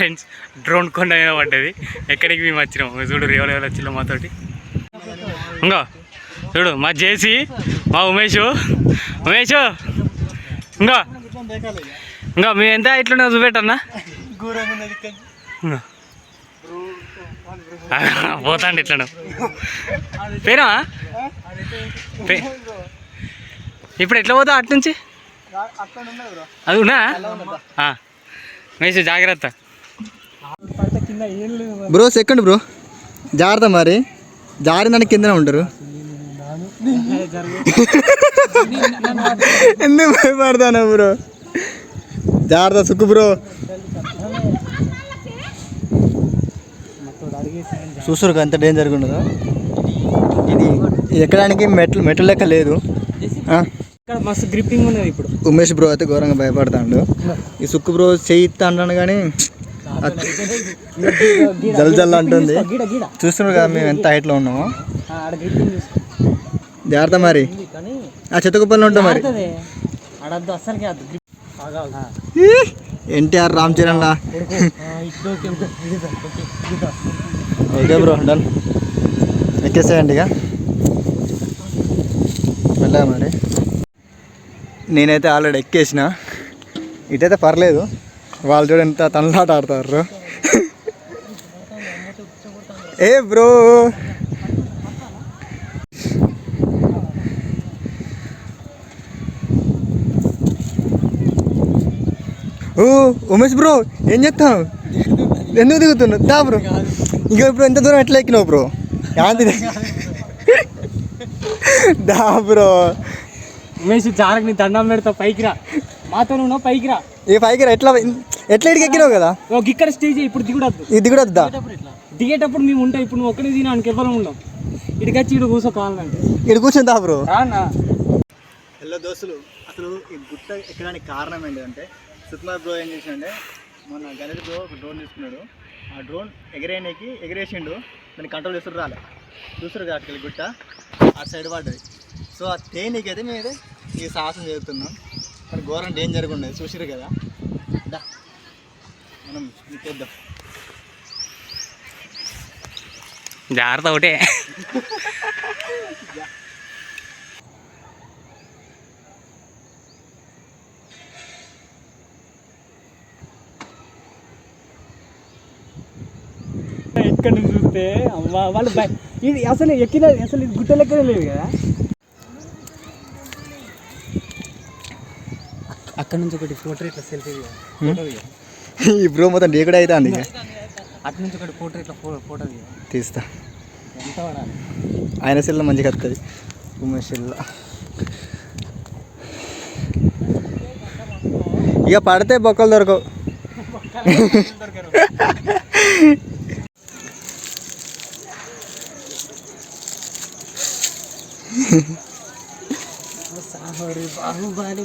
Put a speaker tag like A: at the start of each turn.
A: Friends drone కొండ మీద పడ్డది ఎక్కడికి మేము వచ్చినాం? చూడు రేవలు ఎవరు వచ్చిన మాతోటి. ఇంకో చూడు మా జేసి మా ఉమేష్. ఉమేష్ ఇంకో. ఇంకా మేము ఎంత ఇట్లున్నా చూపెట్టన్నా. పోతాండి ఇట్లను. పేరా ఇప్పుడు ఎట్లా పోతా అటు నుంచి? అది ఉన్నా మేసి జాగ్రత్త.
B: Bro second bro. జాగ్రత్త మరి. జారిందని కిందనే ఉంటారు. ఎందుకు భయపడతాను బ్రో? జాగ్రత్త సుక్కు బ్రో. చూస్తారు ఎంత డేంజర్గా ఉండదు ఇది ఇది ఎక్కడానికి మెట్లు మెట్ల లెక్క లేదు.
A: మస్తు గ్రిప్పింగ్ ఉన్నది ఇప్పుడు.
B: ఉమేష్ బ్రో అయితే ఘోరంగా భయపడతాడు. ఈ సుక్కు బ్రో ఇస్తా అంటాను కానీ జల్ జల్ అంటుంది. చూస్తున్నారు కదా మేము ఎంత హైట్లో ఉన్నామో. జాగ్రత్త మరి.
A: కానీ
B: ఆ చెత్త కుప్పల్లో ఉంటాం మరి. ఎన్టీఆర్ రామ్ చరణ్ లా. Okay bro done. ఎక్కేసేయండి ఇక. వెళ్ళా మరి? నేనైతే ఆల్రెడీ ఎక్కేసిన. ఇటైతే పర్లేదు. వాళ్ళు చూడ ఎంత తనలాట ఆడతారు. ఏ బ్రో. ఓ ఉమేష్ బ్రో ఏం చెప్తావు ఎందుకు దిగుతున్నావు? దా బ్రో. ఇక ఇప్పుడు ఎంత దూరం ఎట్లా ఎక్కినావు బ్రో? యాంతి దా బ్రో.
A: ఉమేష్ జారకి నీ దండం పెడతావు పైకి రా. మాతో ఉన్నావు పైకి రా.
B: ఈ పైకి రా, ఎట్లా ఎట్లా ఇడికి ఎక్కినావు కదా?
A: ఓ ఇక్కడ స్టేజ్ ఇప్పుడు దిగుడద్దు
B: ఇది వద్దా?
A: దిగేటప్పుడు మేము ఉంటాం ఇప్పుడు నువ్వు ఒక్కడే తినా కేవలం ఉండం ఇడికి వచ్చి ఇడు కూర్చో కావాలంటే.
B: ఇక్కడ కూర్చొని దా బ్రో హలో దోస్తులు అసలు ఈ గుట్ట ఎక్కడానికి కారణం ఏంటంటే సుకుమార్ బ్రో ఏం చేసిండే మన గణేష్ బ్రో ఒక డ్రోన్ తీసుకున్నాడు. ఆ డ్రోన్ ఎగరేయడానికి ఎగరేసిండు దాన్ని కంట్రోల్ చేస్తారు రాలే. చూస్తారు కదా అటుకెళ్ళి గుట్ట ఆ సైడ్ పడ్డది సో ఆ తేనీకైతే మేమైతే ఈ సాహసం చేస్తున్నాం కానీ ఘోరం డేంజర్గా ఉండేది. చూసిరు కదా? దా. మనం చేద్దాం
A: జాగ్రత్త ఒకటే. ఇక్కడ నుంచి చూస్తే అమ్మా వాళ్ళు ఇది అసలు ఎక్కిన అసలు ఇది గుట్ట లెక్కనే లేదు కదా? అక్కడ నుంచి ఒకటి ఫోటో ఇట్లా సెల్ఫీ ఫోటో
B: ఈ బ్రో మొత్తం డేకుడు అవుతుంది ఇక.
A: అటు నుంచి ఒకటి ఫోటో ఇట్లా ఫోటో
B: తీస్తా.
A: ఎంత పడాలి?
B: ఆయన సెల్ల మంచిగా వస్తుంది ఉమేష్ సెల్ల ఇక పడితే బొక్కలు దొరకవు.
A: బాహుబలి